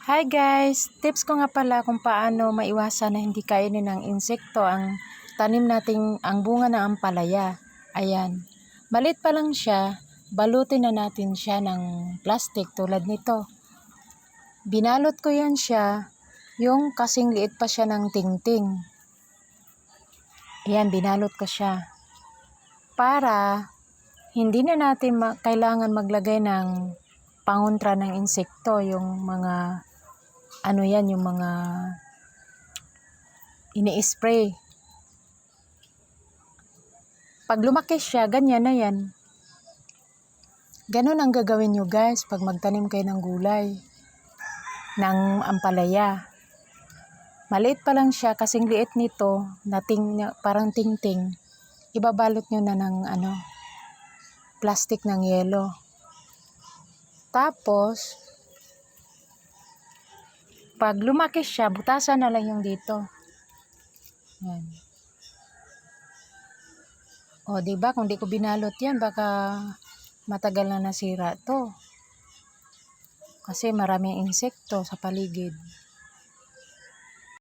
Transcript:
Hi guys! Tips ko nga pala kung paano maiwasan na hindi kainin ng insekto ang tanim nating ang bunga ng ampalaya. Ayan. Malit pa lang siya, balutin na natin siya ng plastic tulad nito. Binalot ko yan siya, yung kasing liit pa siya ng tingting. Ayan, binalot ko siya. Para hindi na natin ma- kailangan maglagay ng pangontra ng insekto, yung mga ano yan, yung mga ini-spray. Pag lumaki siya, ganyan na yan. Ganon ang gagawin nyo guys pag magtanim kayo ng gulay, ng ampalaya. Maliit pa lang siya, kasing liit nito, na ting, na- parang tingting. Ibabalot nyo na ng ano, plastic ng yelo. Tapos, pag lumaki siya, butasan na lang yung dito. Yan. O, di ba Kung di ko binalot yan, baka matagal na nasira to. Kasi maraming insekto sa paligid.